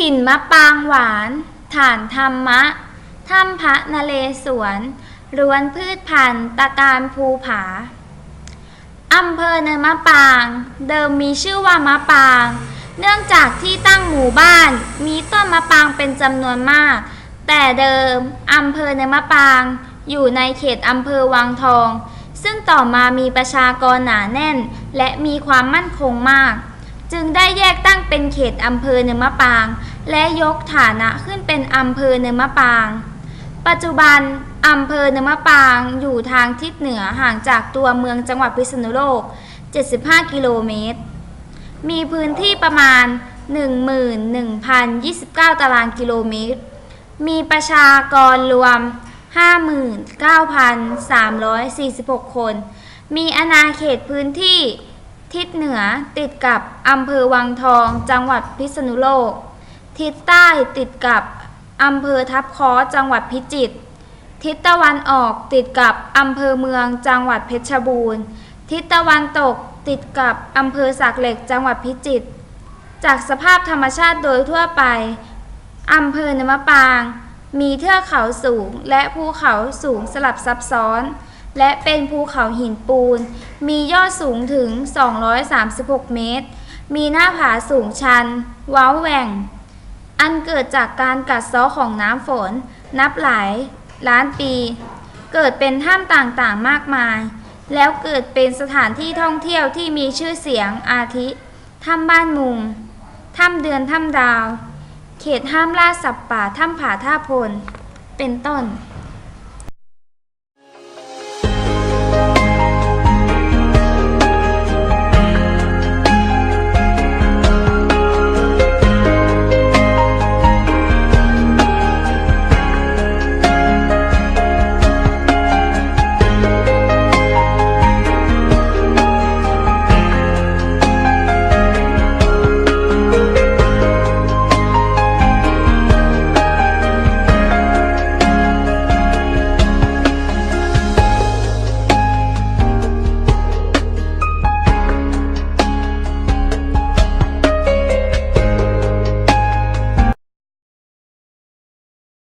หินมะปางหวาน ฐานธรรมะ ถ้ำพระนเรศวรรวนพืชพันธุ์ตะการภูผา อำเภอเนินมะปาง เดิมมีชื่อว่ามะปาง เนื่องจากที่ตั้งหมู่บ้าน มีต้นมะปางเป็นจำนวนมาก แต่เดิม อำเภอเนินมะปาง อยู่ในเขตอำเภอวังทอง ซึ่งต่อมามีประชากรหนาแน่น และมีความมั่นคงมาก จึงได้แยกตั้งเป็นเขตอำเภอเนินมะปาง และยกฐานะขึ้นเป็นอำเภอเนินมะปาง ปัจจุบันอำเภอเนินมะปางอยู่ทางทิศเหนือห่างจากตัวเมืองจังหวัดพิษณุโลก 75 กิโลเมตร มีพื้นที่ประมาณ 11,029 ตารางกิโลเมตร มีประชากรรวม 59,346 คน มีอาณาเขตพื้นที่ ทิศเหนือติดกับอำเภอวังทอง จังหวัดพิษณุโลก ทิศใต้ติดกับอำเภอทับคอจังหวัดพิจิตร ทิศตะวันออกติดกับอำเภอเมืองจังหวัดเพชรบูรณ์ ทิศตะวันตกติดกับอำเภอสากเหล็กจังหวัดพิจิตร จากสภาพธรรมชาติโดยทั่วไป อำเภอเนมปาง มีเทือกเขาสูงและภูเขาสูงสลับซับซ้อน และเป็นภูเขาหินปูน มียอดสูงถึง 236 เมตร มีหน้าผาสูงชัน ว้าแหว่ง อันเกิดจากการกัดเซาะของน้ำฝน นับหลายล้านปี เกิดเป็นถ้ำต่างๆมากมาย แล้วเกิดเป็นสถานที่ท่องเที่ยวที่มีชื่อเสียงอาทิถ้ำบ้านมุง ถ้ำเดือนถ้ำดาว เขตห้ามล่าสัตว์ป่าถ้ำผาท่าพล เป็นต้น